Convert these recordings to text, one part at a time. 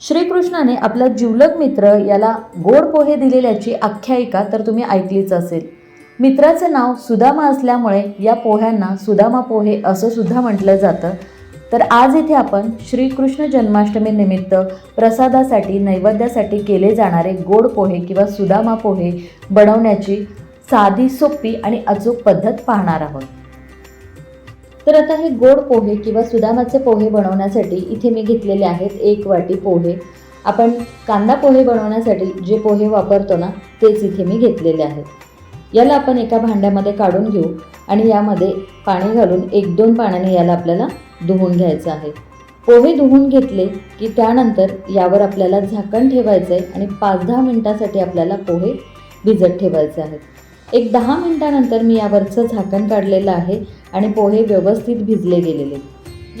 श्रीकृष्णाने आपला जिवलग मित्र याला गोड पोहे दिलेल्याची आख्यायिका तर तुम्ही ऐकलीच असेल. मित्राचं नाव सुदामा असल्यामुळे या पोह्यांना सुदामा पोहे असं सुद्धा म्हटलं जातं. तर आज इथे आपण श्रीकृष्ण जन्माष्टमी निमित्त प्रसादासाठी नैवेद्यासाठी केले जाणारे गोड पोहे किंवा सुदामा पोहे बनवण्याची साधी सोपी आणि अचूक पद्धत पाहणार आहोत. तर आता हे गोड पोहे किंवा सुदामाचे पोहे बनवण्यासाठी इथे मी घेतलेले आहेत एक वाटी पोहे. आपण कांदा पोहे बनवण्यासाठी जे पोहे वापरतो ना तेच इथे मी घेतलेले आहेत. याला आपण एका भांड्यामध्ये काढून घेऊ आणि यामध्ये पाणी घालून एक दोन पाण्याने याला आपल्याला धुवून घ्यायचं आहे. पोहे धुवून घेतले की त्यानंतर यावर आपल्याला झाकण ठेवायचं आहे आणि पाच दहा मिनटासाठी आपल्याला पोहे भिजत ठेवायचे आहेत. एक दहा मिनटानंतर मी यावरचं झाकण काढलेलं आहे आणि पोहे व्यवस्थित भिजले गेलेले.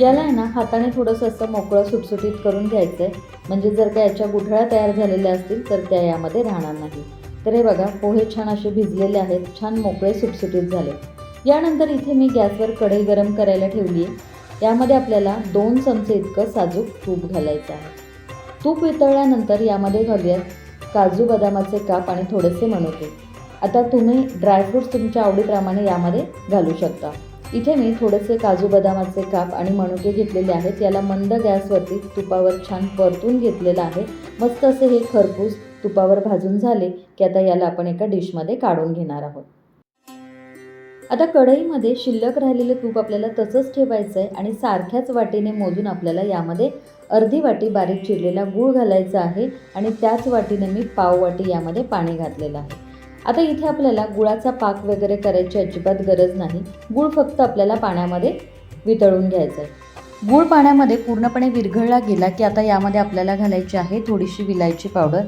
याला आहे ना हाताने थोडंसं असं मोकळं सुटसुटीत करून घ्यायचं आहे म्हणजे जर का याच्या गुठळ्या तयार झालेल्या असतील तर त्या यामध्ये राहणार नाही. तर हे बघा पोहे छान असे भिजलेले आहेत छान मोकळे सुटसुटीत झाले. यानंतर इथे मी गॅसवर कढई गरम करायला ठेवली आहे. यामध्ये आपल्याला दोन चमचे इतकं साजूक तूप घालायचं आहे. तूप वितळल्यानंतर यामध्ये घालूयात काजू बदामाचे काप आणि थोडेसे मनुके. आता तुम्ही ड्रायफ्रूट्स तुमच्या आवडीप्रमाणे यामध्ये घालू शकता. इथे मी थोडेसे काजू बदामाचे काप आणि मनुके घेतलेले आहेत. याला मंद गॅसवरती तुपावर छान परतून घेतलेलं आहे. मस्त असे हे खरपूस तुपावर भाजून झाले की आता याला आपण एका डिशमध्ये काढून घेणार आहोत. आता कढईमध्ये शिल्लक राहिलेले तूप आपल्याला तसंच ठेवायचं आहे आणि सारख्याच वाटीने मोजून आपल्याला यामध्ये अर्धी वाटी बारीक चिरलेला गूळ घालायचा आहे आणि त्याच वाटीने मी पाव वाटी यामध्ये पाणी घातलेलं आहे. आता इथे आपल्याला गुळाचा पाक वगैरे करायची अजिबात गरज नाही. गूळ फक्त आपल्याला पाण्यामध्ये वितळून घ्यायचं आहे. गूळ पाण्यामध्ये पूर्णपणे विरघळला गेला की आता यामध्ये आपल्याला घालायची आहे थोडीशी विलायची पावडर.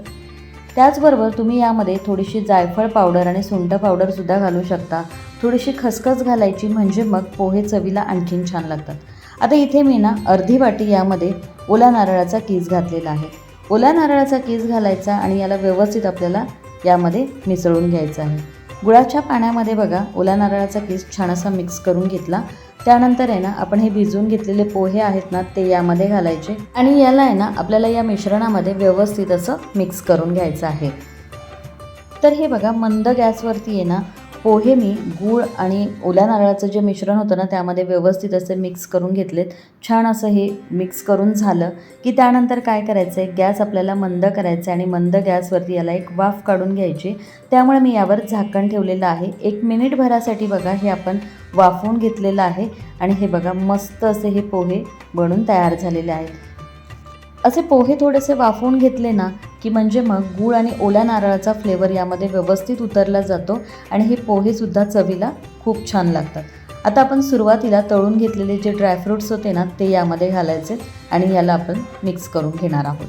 त्याचबरोबर तुम्ही यामध्ये थोडीशी जायफळ पावडर आणि सुंठ पावडरसुद्धा घालू शकता. थोडीशी खसखस घालायची म्हणजे मग पोहे चवीला आणखीन छान लागतात. आता इथे मी ना अर्धी वाटी यामध्ये ओला नारळाचा कीस घातलेला आहे. ओला नारळाचा कीस घालायचा आणि याला व्यवस्थित आपल्याला यामध्ये मिसळून घ्यायचं आहे. गुळाच्या पाण्यामध्ये बघा ओला नारळाचा कीस छान असा मिक्स करून घेतला. त्यानंतर आहे ना आपण हे भिजवून घेतलेले पोहे आहेत ना ते यामध्ये घालायचे. आणि याला आहे ना आपल्याला या मिश्रणामध्ये व्यवस्थित असं मिक्स करून घ्यायचं आहे. तर हे बघा मंद गॅसवरती आहे ना पोहे मी गूळ आणि ओल्या नारळाचं जे मिश्रण होतं ना त्यामध्ये व्यवस्थित असे मिक्स करून घेतलेत. छान असं हे मिक्स करून झालं की त्यानंतर काय करायचं आहे गॅस आपल्याला मंद करायचं आहे आणि मंद गॅसवरती याला एक वाफ काढून घ्यायची. त्यामुळे मी यावर झाकण ठेवलेलं आहे. एक मिनिटभरासाठी बघा हे आपण वाफवून घेतलेलं आहे आणि हे बघा मस्त असे हे पोहे बनून तयार झालेले आहेत. असे पोहे थोडेसे वाफवून घेतले ना की म्हणजे मग गूळ आणि ओल्या नारळाचा फ्लेवर यामध्ये व्यवस्थित उतरला जातो आणि हे पोहेसुद्धा चवीला खूप छान लागतात. आता आपण सुरुवातीला तळून घेतलेले जे ड्रायफ्रूट्स होते ना ते यामध्ये घालायचे आणि याला आपण मिक्स करून घेणार आहोत.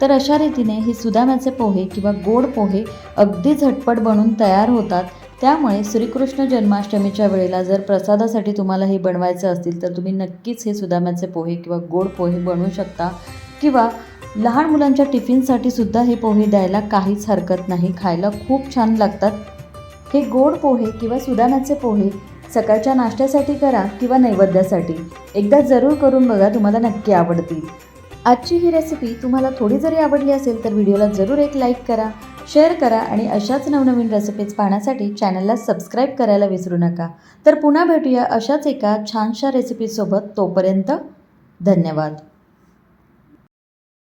तर अशा रीतीने हे सुदाम्याचे पोहे किंवा गोड पोहे अगदी झटपट बनून तयार होतात. त्यामुळे श्रीकृष्ण जन्माष्टमीच्या वेळेला जर प्रसादासाठी तुम्हाला हे बनवायचं असतील तर तुम्ही नक्कीच हे सुदाम्याचे पोहे किंवा गोड पोहे बनवू शकता किंवा लहान मुलांच्या टिफिनसाठी सुद्धा हे पोहे द्यायला काहीच हरकत नाही. खायला खूप छान लागतात. हे गोड पोहे किंवा सुदानाचे पोहे सकाळच्या नाश्त्यासाठी करा किंवा नैवेद्यासाठी. एकदा जरूर करून बघा तुम्हाला नक्की आवडतील. आजची ही रेसिपी तुम्हाला थोडी जरी आवडली असेल तर व्हिडिओला जरूर एक लाईक करा शेअर करा आणि अशाच नवनवीन रेसिपीज पाहण्यासाठी चॅनलला सबस्क्राईब करायला विसरू नका. तर पुन्हा भेटूया अशाच एका छानशा रेसिपीसोबत तोपर्यंत धन्यवाद.